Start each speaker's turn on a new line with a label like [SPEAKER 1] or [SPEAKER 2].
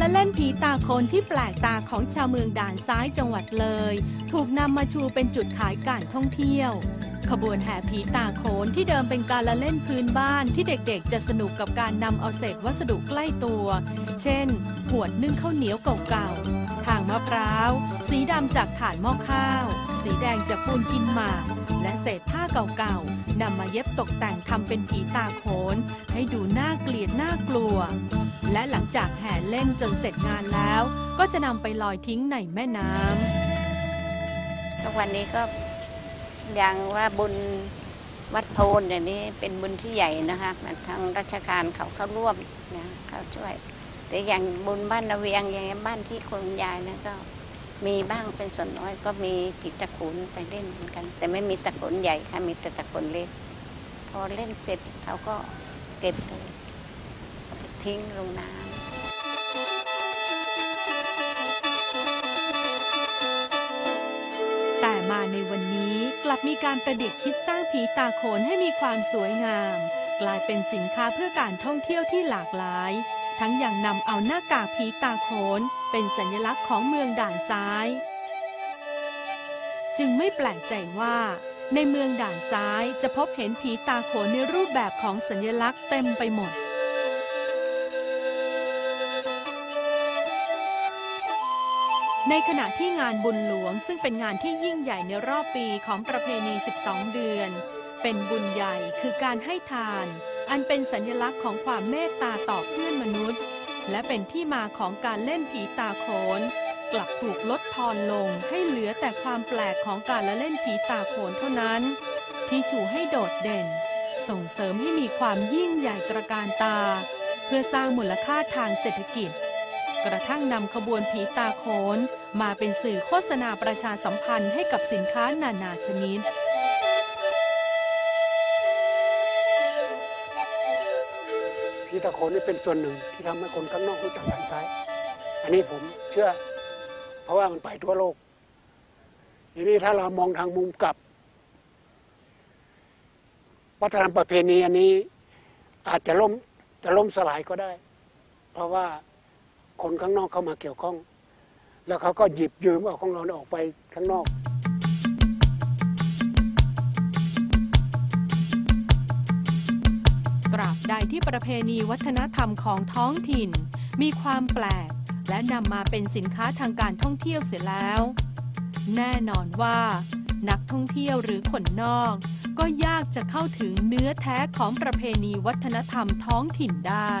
[SPEAKER 1] ละเล่นผีตาโคนที่แปลกตาของชาวเมืองด่านซ้ายจังหวัดเลย ถูกนำมาชูเป็นจุดขายการท่องเที่ยว ขบวนแห่ผีตาโคนที่เดิมเป็นการละเล่นพื้นบ้านที่เด็กๆ จะสนุกกับการนำเอาเศษวัสดุใกล้ตัว เช่นหวดนึ่งข้าวเหนียวเก่าๆทางมะพร้าว สีดำจากถ่านหม้อข้าว สีแดงจากปูนกินหมาก และเศษผ้าเก่าๆนำมาเย็บตกแต่งทำเป็นผีตาโขนให้ดูน่าเกลียดน่ากลัว และหลังจากแห่เล่นจนเสร็จงานแล้ว ก็จะนำไปลอยทิ้งในแม่น้ำ
[SPEAKER 2] ทุกวันนี้ก็ยังว่าบุญวัดโพนอย่างนี้เป็นบุญที่ใหญ่นะคะทางราชการเขาเข้าร่วมนะเขาช่วย แต่อย่างบุญบ้านนาเวียงอย่างบ้านที่คนยายนะก็มีบ้างเป็นส่วนน้อยก็มีผีตะขุนไปเล่นเหมือนกัน แต่ไม่มีตะขุนใหญ่ค่ะมีแต่ตะขุนเล็ก พอเล่นเสร็จเขาก็เก็บเลย ทิ้งลงน้ำ
[SPEAKER 1] แต่มาในวันนี้กลับมีการประดิษฐ์คิดสร้างผีตาโขนให้มีความสวยงาม กลายเป็นสินค้าเพื่อการท่องเที่ยวที่หลากหลาย ทั้งอยังนำเอาหน้ากากผีตาโขน เป็นสัญลักษณ์ของเมืองด่านซ้าย จึงไม่แปลกใจว่า ในเมืองด่านซ้ายจะพบเห็นผีตาโขนในรูปแบบของสัญลักษณ์เต็มไปหมด ในขณะที่งานบุญหลวงซึ่งเป็นงานที่ยิ่งใหญ่ในรอบปีของประเพณี 12 เดือน เป็นบุญใหญ่คือการให้ทาน อันเป็นสัญลักษณ์ของความเมตตาต่อเพื่อนมนุษย์ และเป็นที่มาของการเล่นผีตาโขน กลับถูกลดทอนลงให้เหลือแต่ความแปลกของการละเล่นผีตาโขนเท่านั้น ที่ชูให้โดดเด่น ส่งเสริมให้มีความยิ่งใหญ่ตระการตา เพื่อสร้างมูลค่าทางเศรษฐกิจ กระทั่งนำขบวนผีตาโขนมาเป็นสื่อโฆษณาประชาสัมพันธ์ให้กับสินค้านานาชนิด
[SPEAKER 3] ผีตะโขนนี่เป็นส่วนหนึ่งที่ทำให้คนข้างนอกรู้จักด่านซ้ายอันนี้ผมเชื่อ เพราะว่ามันไปทั่วโลกทีนี้ถ้าเรามองทางมุมกลับ วัฒนธรรมประเพณีอันนี้อาจจะล่มจะล่มสลายก็ได้ เพราะว่า คนข้างนอกเข้ามาเกี่ยวข้อง แล้วเขาก็หยิบยืมเอาของเราออกไปข้างนอก
[SPEAKER 1] ตราบใดที่ประเพณีวัฒนธรรมของท้องถิ่น มีความแปลก และนำมาเป็นสินค้าทางการท่องเที่ยวเสียแล้ว แน่นอนว่า นักท่องเที่ยวหรือคนนอก ก็ยากจะเข้าถึงเนื้อแท้ของประเพณีวัฒนธรรมท้องถิ่นได้